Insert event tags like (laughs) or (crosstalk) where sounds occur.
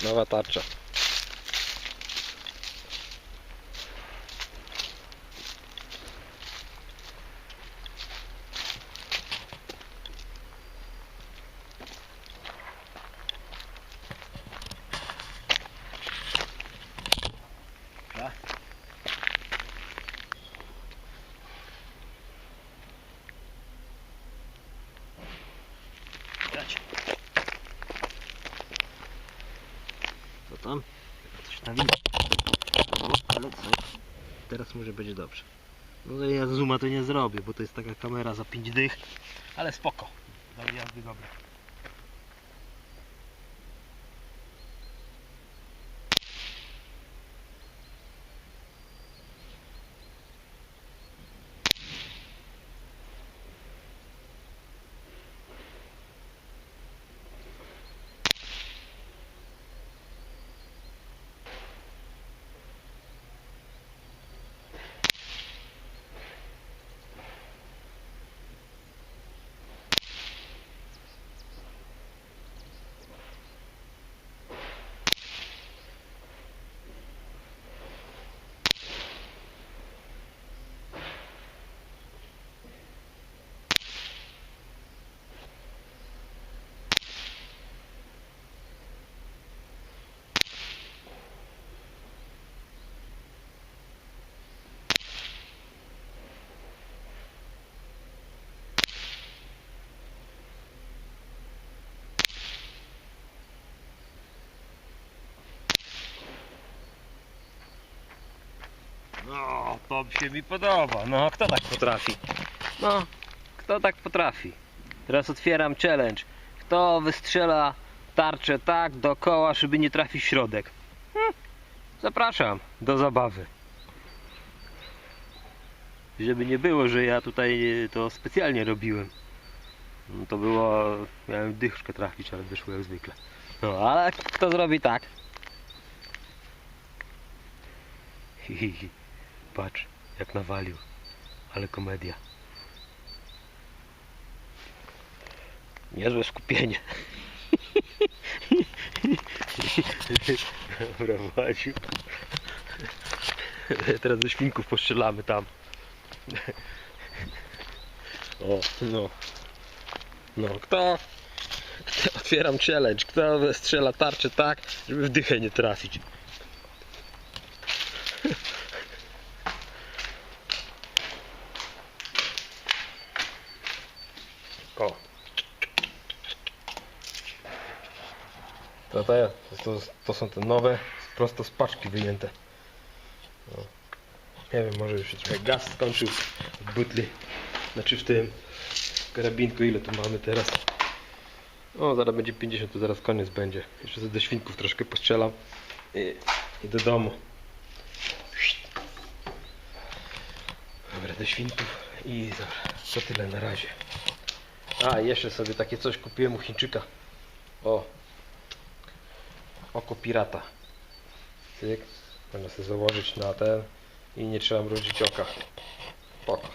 Nowa tarcza. Tam? Coś tam widać. O, ale co? Teraz może będzie dobrze. No ja zooma to nie zrobię, bo to jest taka kamera za 5 dych. Ale spoko. Do jazdy dobre. No, to się mi podoba. No, kto tak potrafi? No, kto tak potrafi? Teraz otwieram challenge. Kto wystrzela tarczę tak dookoła, żeby nie trafić w środek? Hm, zapraszam do zabawy. Żeby nie było, że ja tutaj to specjalnie robiłem. No to było, miałem dychszkę trafić, ale wyszło jak zwykle. No, ale kto zrobi tak? Hi, hi, hi. Patrz, jak nawalił. Ale komedia. Niezłe skupienie. (laughs) Dobra, Władziu. Teraz do świnków postrzelamy tam. O, no. No, kto otwieram challenge. Kto strzela tarczę tak, żeby w dychę nie trafić? O. To, to, to, to są te nowe, prosto z paczki wyjęte. No. Nie wiem, może już się trochę gaz skończył w butli. Znaczy w tym karabinku, ile tu mamy teraz? O, zaraz będzie 50, to zaraz koniec będzie. Jeszcze ze świnków troszkę postrzelam i, i do domu. Dobra, do świnków i dobra, to tyle na razie. A, jeszcze sobie takie coś kupiłem u Chińczyka. O. Oko pirata. Cyk. Można sobie założyć na ten i nie trzeba mrużyć oka. Spoko.